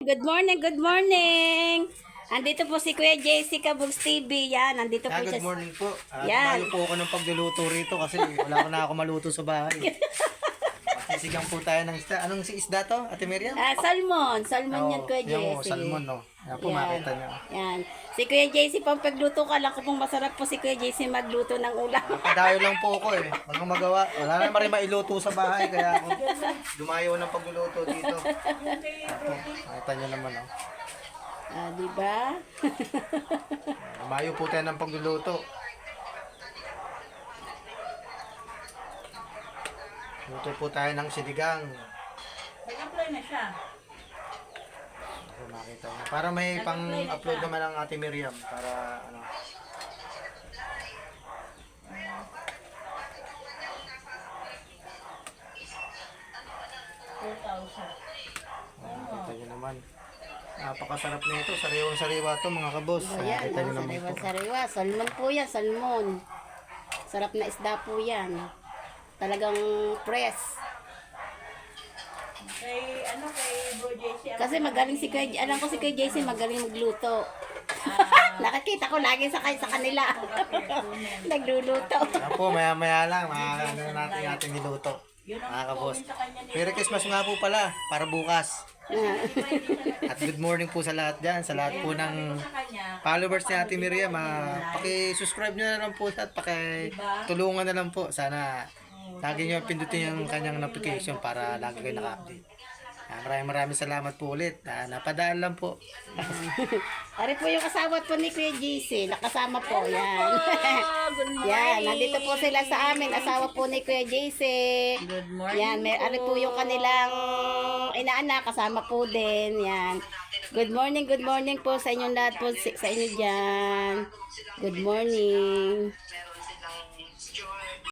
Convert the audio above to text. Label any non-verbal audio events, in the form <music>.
Good morning, good morning. Andito po si Kuya JC Kabugs TV. Yan, andito po siya. good morning po. At Yan. Yan. po ako ng pagluluto rito kasi wala ko na ako maluto sa bahay. <laughs> Sisigang po tayo ng isda. Anong si isda to, Ate Miriam? Ah, salmon. Salmon yan, Kuya yan JC. mo, salmon, no? Yan po, Yan. makita niyo. Yan. Si Kuya JC, pang pagluto ka lang ko pong masarap po si Kuya JC magluto ng ulam. Padayo lang po ako eh. <laughs> Walang magawa. Wala na rin mailuto sa bahay kaya ako dumayo ng pagluluto dito. Ako, makita niyo naman, oh. ah, di ba? <laughs> Dumayo po tayo ng pagluluto. Luto po tayo ng sinigang. Nag-apply na siya. Para makita niyo. Para may pang-upload naman ang Ate Miriam. Para ano. Makita niyo naman. Napakasarap na ito. Sariwang sariwa to mga kabos. Ayan, Makita niyo oh, naman sariwa, ito. sariwa. Salmon po yan, salmon. Sarap na isda po yan. Talagang press. Kay, ano, kay Bro JC. ang- Kasi magaling si Kuya, alam ko si Kuya JC magaling magluto. <laughs> Nakakita ko lagi sa, sa kanila. <laughs> Nagluluto. Yan po, maya maya lang. Makakano natin yung ating niluto. Mga kabos. Merry Christmas nga po pala. Para bukas. At good morning po sa lahat dyan. Sa lahat po ng followers ni Ate Miriam. ah, paki-subscribe nyo na lang po at paki-tulungan na lang po. Sana lagi nyo pindutin yung kanyang notification para lagi kayo naka-update. Ah, maraming maraming salamat po ulit. Ah, napadaan lang po. <laughs> Ari po yung asawa po ni Kuya JC. Nakasama po. Yan. good <laughs> morning. Yan. Nandito po sila sa amin. Asawa po ni Kuya JC. Good morning. Yan. May, ari po yung kanilang inaanak. Kasama po din. Yan. Good morning, good morning po sa inyong lahat po. Sa inyo dyan. Good morning.